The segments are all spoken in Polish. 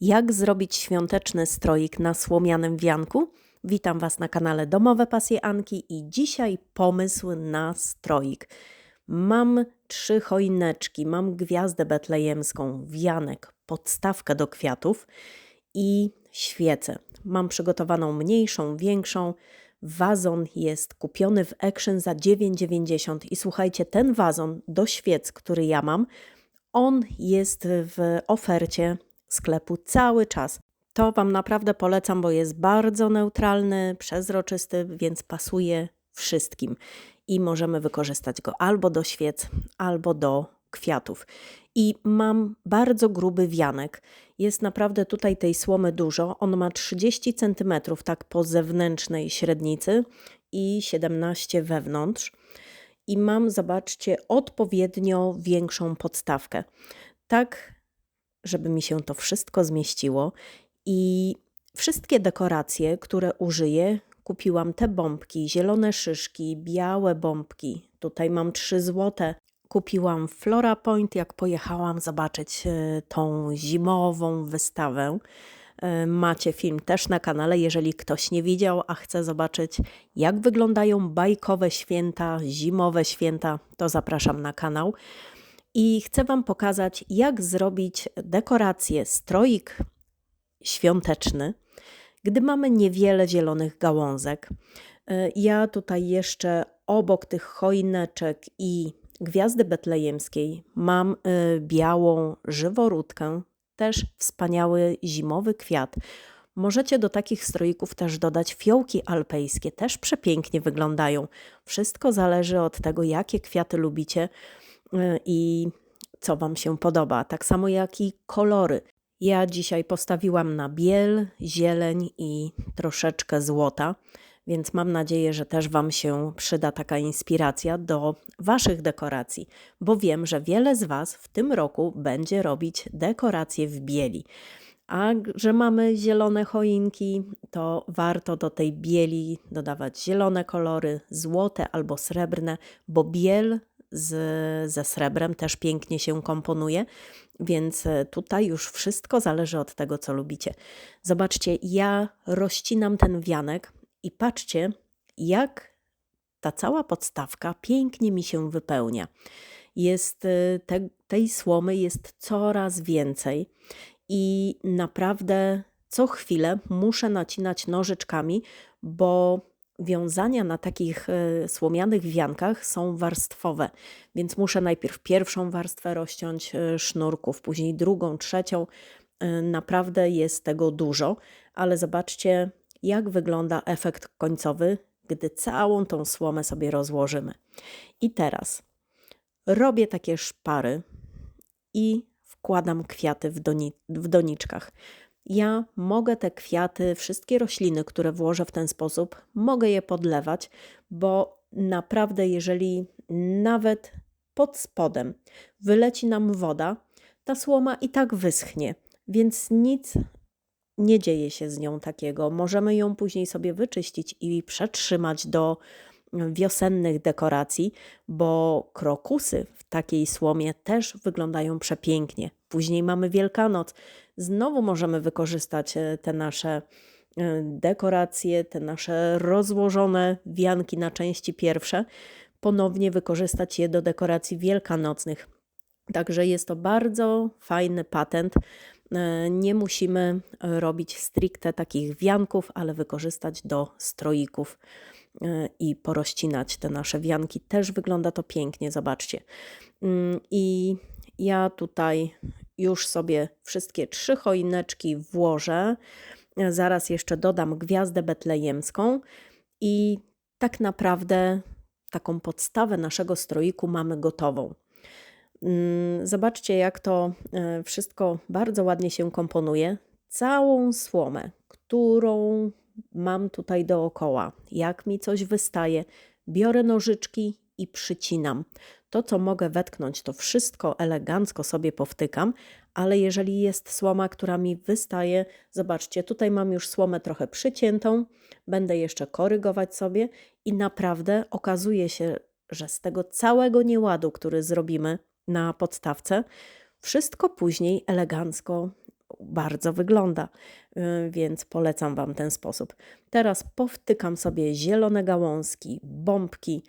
Jak zrobić świąteczny stroik na słomianym wianku? Witam Was na kanale Domowe Pasje Anki i dzisiaj pomysł na stroik. Mam trzy choineczki, mam gwiazdę betlejemską, wianek, podstawkę do kwiatów i świecę. Mam przygotowaną mniejszą, większą. Wazon jest kupiony w Action za 9,90 i słuchajcie, ten wazon do świec, który ja mam, on jest w ofercie sklepu cały czas. To Wam naprawdę polecam, bo jest bardzo neutralny, przezroczysty, więc pasuje wszystkim. I możemy wykorzystać go albo do świec, albo do kwiatów. I mam bardzo gruby wianek. Jest naprawdę tutaj tej słomy dużo. On ma 30 cm tak po zewnętrznej średnicy i 17 wewnątrz. I mam, zobaczcie, odpowiednio większą podstawkę. Tak żeby mi się to wszystko zmieściło. I wszystkie dekoracje, które użyję, kupiłam te bombki, zielone szyszki, białe bombki. Tutaj mam trzy złote. Kupiłam Flora Point, jak pojechałam zobaczyć e, tą zimową wystawę. E, macie film też na kanale, jeżeli ktoś nie widział, a chce zobaczyć, jak wyglądają bajkowe święta, zimowe święta, to zapraszam na kanał i chcę Wam pokazać, jak zrobić dekorację, stroik świąteczny, gdy mamy niewiele zielonych gałązek. E, ja tutaj jeszcze obok tych choineczek i gwiazdy betlejemskiej mam e, białą żyworódkę, też wspaniały zimowy kwiat. Możecie do takich stroików też dodać fiołki alpejskie, też przepięknie wyglądają. Wszystko zależy od tego, jakie kwiaty lubicie. Y, i co Wam się podoba, tak samo jak i kolory. Ja dzisiaj postawiłam na biel, zieleń i troszeczkę złota, więc mam nadzieję, że też Wam się przyda taka inspiracja do Waszych dekoracji, bo wiem, że wiele z Was w tym roku będzie robić dekoracje w bieli. A że mamy zielone choinki, to warto do tej bieli dodawać zielone kolory, złote albo srebrne, bo biel z, ze srebrem też pięknie się komponuje, więc e, tutaj już wszystko zależy od tego, co lubicie. Zobaczcie, ja rozcinam ten wianek i patrzcie, jak ta cała podstawka pięknie mi się wypełnia. Jest e, te, tej słomy jest coraz więcej i naprawdę co chwilę muszę nacinać nożyczkami, bo wiązania na takich e, słomianych wiankach są warstwowe, więc muszę najpierw pierwszą warstwę rozciąć e, sznurków, później drugą, trzecią. E, naprawdę jest tego dużo, ale zobaczcie, jak wygląda efekt końcowy, gdy całą tą słomę sobie rozłożymy. I teraz robię takie szpary i wkładam kwiaty w, doni w doniczkach ja mogę te kwiaty, wszystkie rośliny, które włożę w ten sposób, mogę je podlewać, bo naprawdę, jeżeli nawet pod spodem wyleci nam woda, ta słoma i tak wyschnie, więc nic nie dzieje się z nią takiego. Możemy ją później sobie wyczyścić i przetrzymać do wiosennych dekoracji, bo krokusy w takiej słomie też wyglądają przepięknie. Później mamy Wielkanoc. Znowu możemy wykorzystać e, te nasze e, dekoracje, te nasze rozłożone wianki na części pierwsze, ponownie wykorzystać je do dekoracji wielkanocnych. Także jest to bardzo fajny patent. E, nie musimy robić stricte takich wianków, ale wykorzystać do stroików i porozcinać te nasze wianki. Też wygląda to pięknie, zobaczcie. Mm, I ja tutaj już sobie wszystkie trzy choineczki włożę. Zaraz jeszcze dodam gwiazdę betlejemską i tak naprawdę taką podstawę naszego stroiku mamy gotową. Mm, zobaczcie, jak to e, wszystko bardzo ładnie się komponuje. Całą słomę, którą mam tutaj dookoła, jak mi coś wystaje, biorę nożyczki i przycinam. To, co mogę wetknąć, to wszystko elegancko sobie powtykam, ale jeżeli jest słoma, która mi wystaje, zobaczcie, tutaj mam już słomę trochę przyciętą, będę jeszcze korygować sobie i naprawdę okazuje się, że z tego całego nieładu, który zrobimy na podstawce, wszystko później elegancko bardzo wygląda, y, więc polecam Wam ten sposób. Teraz powtykam sobie zielone gałązki, bombki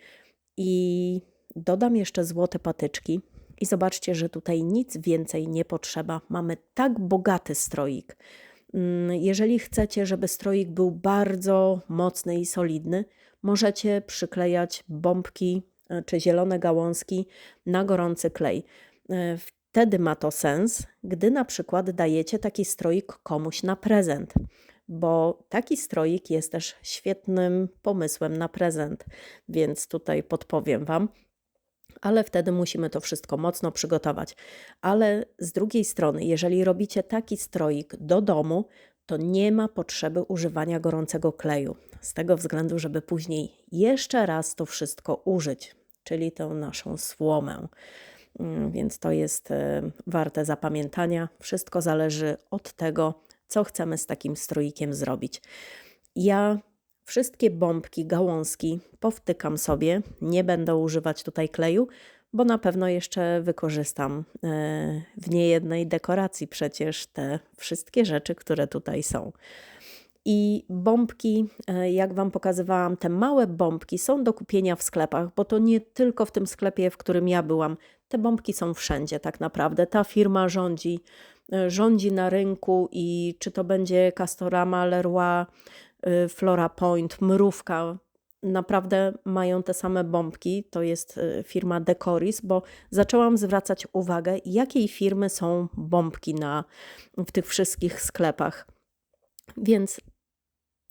i dodam jeszcze złote patyczki. I zobaczcie, że tutaj nic więcej nie potrzeba. Mamy tak bogaty stroik. Mm, jeżeli chcecie, żeby stroik był bardzo mocny i solidny, możecie przyklejać bombki e, czy zielone gałązki na gorący klej. E, wtedy ma to sens, gdy na przykład dajecie taki stroik komuś na prezent, bo taki stroik jest też świetnym pomysłem na prezent, więc tutaj podpowiem Wam ale wtedy musimy to wszystko mocno przygotować. Ale z drugiej strony, jeżeli robicie taki stroik do domu, to nie ma potrzeby używania gorącego kleju. Z tego względu, żeby później jeszcze raz to wszystko użyć, czyli tę naszą słomę. Mm, więc to jest e, warte zapamiętania. Wszystko zależy od tego, co chcemy z takim stroikiem zrobić. Ja Wszystkie bombki, gałązki powtykam sobie. Nie będę używać tutaj kleju, bo na pewno jeszcze wykorzystam e, w niejednej dekoracji przecież te wszystkie rzeczy, które tutaj są. I bombki, e, jak Wam pokazywałam, te małe bombki są do kupienia w sklepach, bo to nie tylko w tym sklepie, w którym ja byłam. Te bombki są wszędzie tak naprawdę. Ta firma rządzi, e, rządzi na rynku i czy to będzie Castorama, Leroy, Y, Flora Point, Mrówka, naprawdę mają te same bombki. To jest y, firma Decoris, bo zaczęłam zwracać uwagę, jakiej firmy są bombki na, w tych wszystkich sklepach. Więc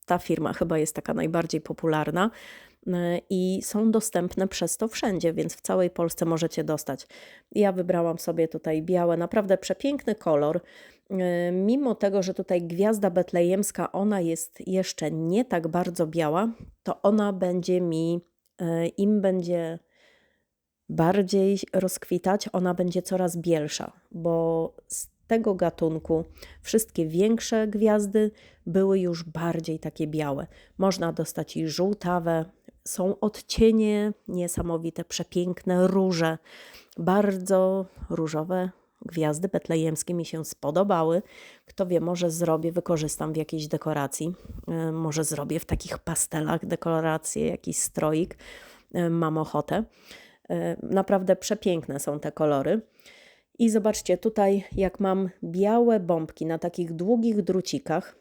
ta firma chyba jest taka najbardziej popularna i są dostępne przez to wszędzie, więc w całej Polsce możecie dostać. Ja wybrałam sobie tutaj białe, naprawdę przepiękny kolor. Y, mimo tego, że tutaj gwiazda betlejemska, ona jest jeszcze nie tak bardzo biała, to ona będzie mi, y, im będzie bardziej rozkwitać, ona będzie coraz bielsza, bo z tego gatunku wszystkie większe gwiazdy były już bardziej takie białe. Można dostać i żółtawe, są odcienie niesamowite, przepiękne róże, bardzo różowe gwiazdy betlejemskie mi się spodobały. Kto wie, może zrobię, wykorzystam w jakiejś dekoracji. E, może zrobię w takich pastelach dekorację, jakiś stroik. E, mam ochotę. E, naprawdę przepiękne są te kolory. I zobaczcie, tutaj jak mam białe bombki na takich długich drucikach,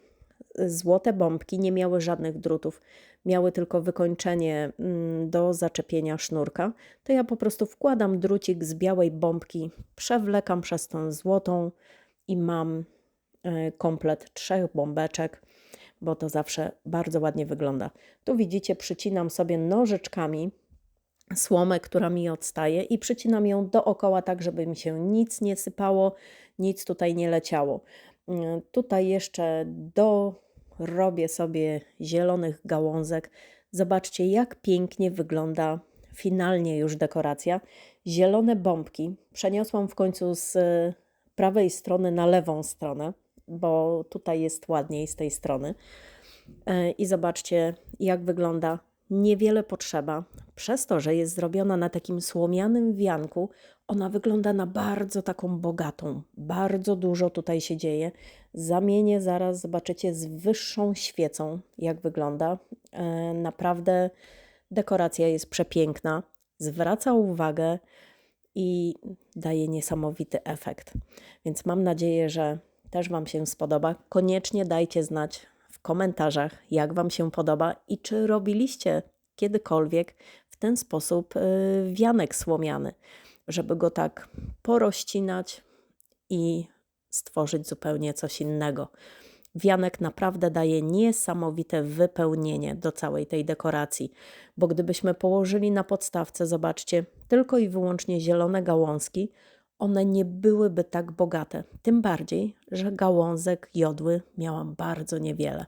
złote bombki nie miały żadnych drutów, miały tylko wykończenie mm, do zaczepienia sznurka, to ja po prostu wkładam drucik z białej bombki, przewlekam przez tą złotą i mam e, komplet trzech bombeczek, bo to zawsze bardzo ładnie wygląda. Tu widzicie, przycinam sobie nożyczkami słomę, która mi odstaje i przycinam ją dookoła tak, żeby mi się nic nie sypało, nic tutaj nie leciało. Mm, tutaj jeszcze do robię sobie zielonych gałązek. Zobaczcie, jak pięknie wygląda finalnie już dekoracja. Zielone bombki przeniosłam w końcu z prawej strony na lewą stronę, bo tutaj jest ładniej z tej strony. E, I zobaczcie, jak wygląda. Niewiele potrzeba. Przez to, że jest zrobiona na takim słomianym wianku, ona wygląda na bardzo taką bogatą. Bardzo dużo tutaj się dzieje. Zamienię zaraz, zobaczycie, z wyższą świecą, jak wygląda. E, naprawdę dekoracja jest przepiękna, zwraca uwagę i daje niesamowity efekt. Więc mam nadzieję, że też Wam się spodoba. Koniecznie dajcie znać w komentarzach, jak Wam się podoba i czy robiliście kiedykolwiek w ten sposób e, wianek słomiany żeby go tak porościnać i stworzyć zupełnie coś innego. Wianek naprawdę daje niesamowite wypełnienie do całej tej dekoracji, bo gdybyśmy położyli na podstawce, zobaczcie, tylko i wyłącznie zielone gałązki, one nie byłyby tak bogate. Tym bardziej, że gałązek jodły miałam bardzo niewiele.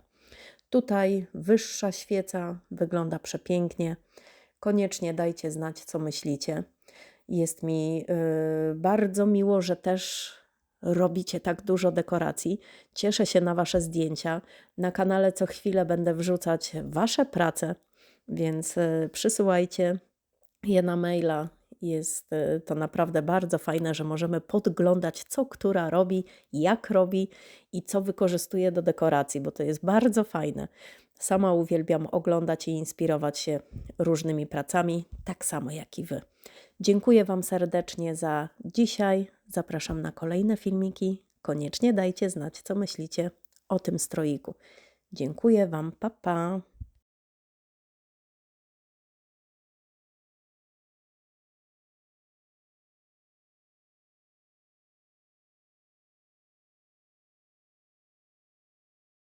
Tutaj wyższa świeca wygląda przepięknie. Koniecznie dajcie znać, co myślicie. Jest mi y, bardzo miło, że też robicie tak dużo dekoracji. Cieszę się na Wasze zdjęcia. Na kanale co chwilę będę wrzucać Wasze prace, więc y, przysyłajcie je na maila. Jest e, to naprawdę bardzo fajne, że możemy podglądać, co która robi, jak robi i co wykorzystuje do dekoracji, bo to jest bardzo fajne. Sama uwielbiam oglądać i inspirować się różnymi pracami, tak samo jak i Wy. Dziękuję Wam serdecznie za dzisiaj. Zapraszam na kolejne filmiki. Koniecznie dajcie znać, co myślicie o tym stroiku. Dziękuję Wam, pa pa.